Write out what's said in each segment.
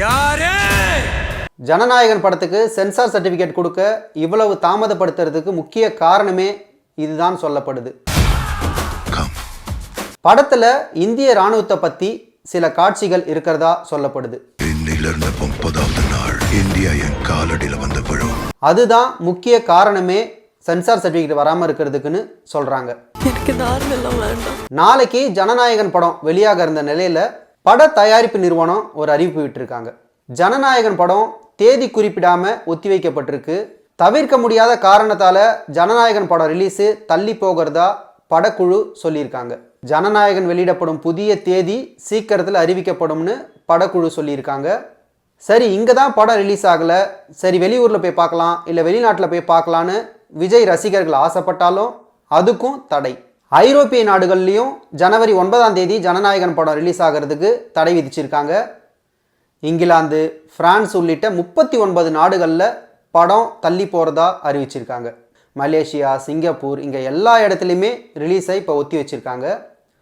யாரு? ஜனநாயகன் படத்துக்கு sensor certificate கொடுக்க இவ்வளவு தாமதப்படுத்துறதுக்கு முக்கிய காரணமே இதுதான் சொல்லப்படுது. படத்துல இந்திய ராணுவத்தை பத்தி சில காட்சிகள் இருக்கிறதா சொல்லப்படுது. அதுதான் முக்கிய காரணமே சென்சார் சர்டிஃபிகேட் வராமல் இருக்கிறதுக்குன்னு வேண்டாம். நாளைக்கு ஜனநாயகன் படம் வெளியாக இருந்த நிலையில பட தயாரிப்பு நிறுவனம் ஒரு அறிவிப்பு விட்டுருக்காங்க. ஜனநாயகன் படம் தேதி குறிப்பிடாம ஒத்திவைக்கப்பட்டிருக்கு தவிர்க்க முடியாத காரணத்தால் ஜனநாயகன் படம் ரிலீஸு தள்ளி போகிறதா படக்குழு சொல்லியிருக்காங்க. ஜனநாயகன் வெளியிடப்படும் புதிய தேதி சீக்கிரத்தில் அறிவிக்கப்படும்னு படக்குழு சொல்லியிருக்காங்க. சரி இங்கே தான் படம் ரிலீஸ் ஆகலை. சரி வெளியூரில் போய் பார்க்கலாம் இல்லை வெளிநாட்டில் போய் பார்க்கலான்னு விஜய் ரசிகர்கள் ஆசைப்பட்டாலும் அதுக்கும் தடை. ஐரோப்பிய நாடுகள்லேயும் ஜனவரி ஒன்பதாம் தேதி ஜனநாயகன் படம் ரிலீஸ் ஆகிறதுக்கு தடை விதிச்சிருக்காங்க. இங்கிலாந்து பிரான்ஸ் உள்ளிட்ட முப்பத்தி ஒன்பது நாடுகளில் படம் தள்ளி போகிறதா அறிவிச்சிருக்காங்க. மலேசியா சிங்கப்பூர் இங்கே எல்லா இடத்துலையுமே ரிலீஸை இப்போ ஒத்தி வச்சுருக்காங்க.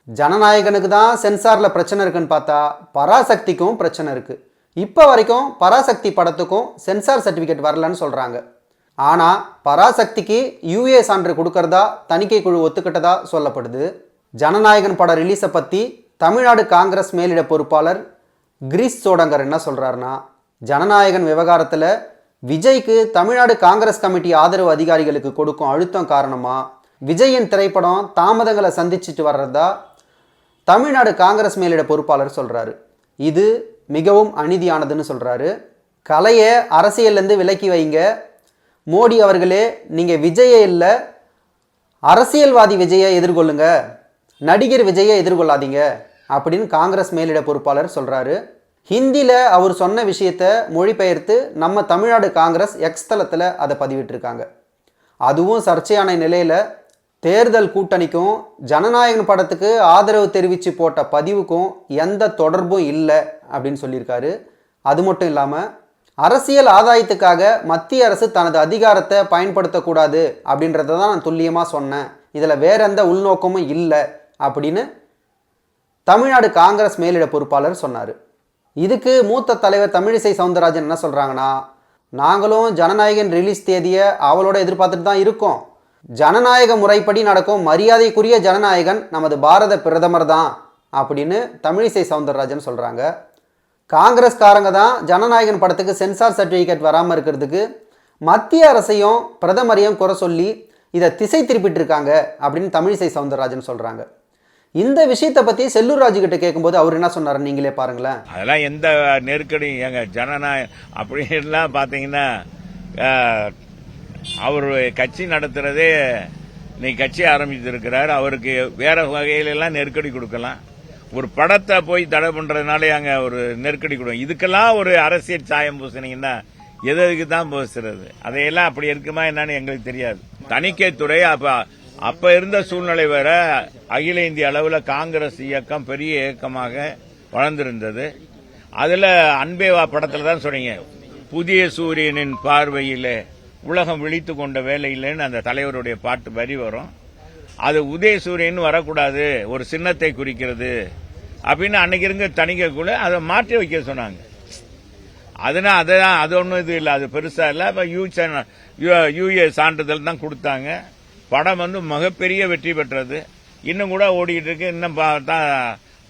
ஜனநாயகனுக்கு தான் சென்சாரில் பிரச்சனை இருக்குன்னு பார்த்தா பராசக்திக்கும் பிரச்சனை இருக்குது இப்போ வரைக்கும் பராசக்தி படத்துக்கும் சென்சார் சர்டிஃபிகேட் வரலன்னு சொல்கிறாங்க ஆனால் பராசக்திக்கு யூஏ சான்று கொடுக்கறதா தணிக்கை குழு ஒத்துக்கிட்டதா சொல்லப்படுது. ஜனநாயகன் படம் ரிலீஸை பற்றி தமிழ்நாடு காங்கிரஸ் மேலிட பொறுப்பாளர் கிரீஸ் சோடங்கர் என்ன சொல்கிறாருன்னா ஜனநாயகன் விவகாரத்தில் விஜய்க்கு தமிழ்நாடு காங்கிரஸ் கமிட்டி ஆதரவு அதிகாரிகளுக்கு கொடுக்கும் அழுத்தம் காரணமாக விஜயின் திரைப்படம் தாமதங்களை சந்திச்சுட்டு வர்றதா? தமிழ்நாடு காங்கிரஸ் மேலிட பொறுப்பாளர் சொல்கிறாரு இது மிகவும் அநீதியானதுன்னு சொல்கிறாரு கலையை அரசியல்லேருந்து விலக்கி வைங்க. மோடி அவர்களே நீங்கள் விஜயை இல்லை அரசியல்வாதி விஜயை எதிர்கொள்ளுங்க நடிகர் விஜயை எதிர்கொள்ளாதீங்க அப்படின்னு காங்கிரஸ் மேலிட பொறுப்பாளர் சொல்கிறாரு ஹிந்தியில் அவர் சொன்ன விஷயத்த மொழிபெயர்த்து நம்ம தமிழ்நாடு காங்கிரஸ் எக்ஸ் தளத்தில் அதை பதிவிட்டிருக்காங்க. அதுவும் சர்ச்சையான நிலையில் தேர்தல் கூட்டணிக்கும் ஜனநாயகன் படத்துக்கு ஆதரவு தெரிவித்து போட்ட பதிவுக்கும் எந்த தொடர்பும் இல்லை அப்படின்னு சொல்லியிருக்காரு. அது மட்டும் இல்லாமல் அரசியல் ஆதாயத்துக்காக மத்திய அரசு தனது அதிகாரத்தை பயன்படுத்தக்கூடாது அப்படின்றத தான் நான் துல்லியமாக சொன்னேன். இதில் வேற எந்த உள்நோக்கமும் இல்லை அப்படின்னு தமிழ்நாடு காங்கிரஸ் மேலிட பொறுப்பாளர் சொன்னார். இதுக்கு மூத்த தலைவர் தமிழிசை சவுந்தரராஜன் என்ன சொல்கிறாங்கன்னா நாங்களும் ஜனநாயகன் ரிலீஸ் தேதியை அவளோட எதிர்பார்த்துட்டு தான் இருக்கோம். ஜனநாயக முறைப்படி நடக்கும் மரியாதைக்குரிய ஜனநாயகன் நமது பாரத பிரதமர் தான் அப்படின்னு தமிழிசை சவுந்தரராஜன் சொல்கிறாங்க காங்கிரஸ்காரங்க தான் ஜனநாயகன் படத்துக்கு சென்சார் சர்டிஃபிகேட் வராமல் இருக்கிறதுக்கு மத்திய அரசையும் பிரதமரையும் குறை சொல்லி இதை திசை திருப்பிட்டு இருக்காங்க அப்படின்னு தமிழிசை சவுந்தரராஜன் சொல்கிறாங்க இந்த விஷயத்தை பற்றி செல்லூர் ராஜு கிட்ட கேட்கும்போது அவர் என்ன சொன்னார் நீங்களே பாருங்களேன். அதெல்லாம் எந்த நெருக்கடியும் எங்க ஜனநாயகம் அப்படின்லாம் பார்த்தீங்கன்னா அவர் கட்சி நடத்துறதே இன்னைக்கு கட்சி ஆரம்பிச்சிருக்கிறார் அவருக்கு வேற வகையிலெல்லாம் நெருக்கடி கொடுக்கலாம். ஒரு படத்தை போய் தடை பண்றதுனால அங்க ஒரு நெருக்கடி கொடுக்கும். இதுக்கெல்லாம் ஒரு அரசியல் சாயம் பூசினீங்கன்னா எது எதுக்கு தான் பூசுறது? அதையெல்லாம் அப்படி இருக்குமா என்னன்னு எங்களுக்கு தெரியாது. தணிக்கைத்துறை அப்ப அப்ப இருந்த சூழ்நிலை வேற அகில இந்திய அளவில் காங்கிரஸ் இயக்கம் பெரிய இயக்கமாக வளர்ந்திருந்தது. அதுல அன்பேவா படத்துல தான் சொன்னீங்க. புதிய சூரியனின் பார்வையிலே உலகம் விழித்து கொண்ட வேலையிலேன்னு அந்த தலைவருடைய பாட்டு வரி வரும். அது உதய சூரியன் வரக்கூடாது ஒரு சின்னத்தை குறிக்கிறது. அப்படின்னு அன்னைக்கு இருங்க கூட அதை மாற்றி வைக்க சொன்னாங்க. அதனால் அதான் அது ஒன்றும் இது இல்லை அது பெருசாக இல்லை. இப்போ யூ யூஏ சான்றிதழ் தான் கொடுத்தாங்க. படம் வந்து மிகப்பெரிய வெற்றி பெற்றது. இன்னும் கூட ஓடிக்கிட்டு இருக்கு. இன்னும் பார்த்தா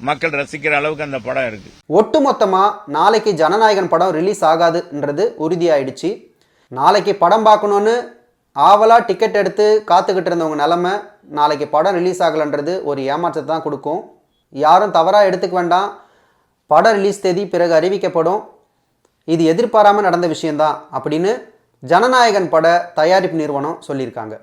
மக்கள் ரசிக்கிற அளவுக்கு அந்த படம் இருக்கு. ஒட்டுமொத்தமாக நாளைக்கு ஜனநாயகன் படம் ரிலீஸ் ஆகாதுன்றது உறுதியாயிடுச்சு. நாளைக்கு படம் பார்க்கணுன்னு ஆவலாக டிக்கெட் எடுத்து காத்துக்கிட்டு இருந்தவங்க நிலமை நாளைக்கு படம் ரிலீஸ் ஆகலைன்றது ஒரு ஏமாற்றத்தை தான் கொடுக்கும். யாரும் தவறாக எடுத்துக்க வேண்டாம். பட ரிலீஸ் தேதி பிறகு அறிவிக்கப்படும். இது எதிர்பாராமல் நடந்த விஷயந்தான் அப்படின்னு ஜனநாயகன் பட தயாரிப்பு நிறுவனம் சொல்லியிருக்காங்க.